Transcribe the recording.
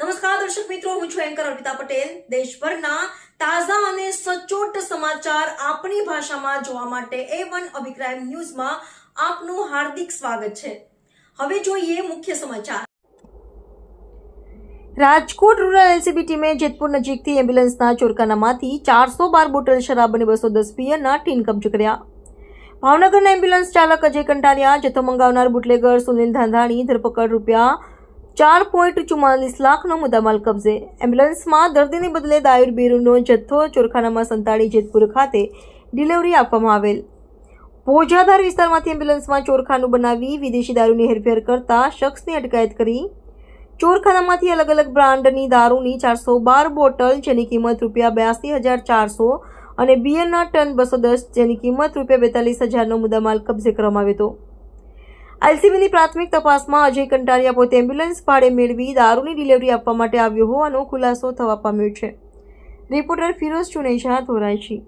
નમસ્કાર, દર્શક મિત્રો, હું છું એન્કર અર્પિતા પટેલ. દેશભરના તાજા અને સચોટ સમાચાર આપણી ભાષામાં જોવા માટે એ વન અભિપ્રાય ન્યૂઝમાં આપનું હાર્દિક સ્વાગત છે. હવે જોઈએ મુખ્ય સમાચાર. રાજકોટ રૂરલ એલસીબી ટીમે જેતપુર નજીકથી એમ્બ્યુલન્સના ચોરખાનામાંથી ચારસો બાર બોટલ શરાબ અને બસો દસ પિયરના ટીન કબજે કર્યા. ભાવનગરના એમ્બ્યુલન્સ ચાલક અજય કંટારિયા, જથ્થો મંગાવનાર બુટલેગર સુનિલ ધાંધાણી, ધરપકડ રૂપિયા ચાર પોઈન્ટ ચુમ્માલીસ લાખનો મુદ્દામાલ કબજે. એમ્બ્યુલન્સમાં દર્દીને બદલે દાયુર બીરુનો જથ્થો ચોરખાનામાં સંતાડી જેતપુર ખાતે ડિલિવરી આપવામાં આવેલ. ભોજાધાર વિસ્તારમાંથી એમ્બ્યુલન્સમાં ચોરખાનું બનાવી વિદેશી દારૂની હેરફેર કરતા શખ્સની અટકાયત કરી. ચોરખાનામાંથી અલગ અલગ બ્રાન્ડની દારૂની ચારસો બાર બોટલ, જેની કિંમત રૂપિયા બ્યાસી હજાર ચારસો અને બિયરના ટન બસો દસ, જેની કિંમત રૂપિયા બેતાલીસ હજારનો મુદ્દામાલ કબજે કરવામાં આવ્યો હતો. એલસીબીની પ્રાથમિક તપાસમાં અજય કંટારિયા પોતે એમ્બ્યુલન્સ ભાડે મેળવી દારૂની ડિલિવરી આપવા માટે આવ્યો હોવાનો ખુલાસો થવા પામ્યો છે. રિપોર્ટર ફિરોઝ ચુનેશા ધોરાજી.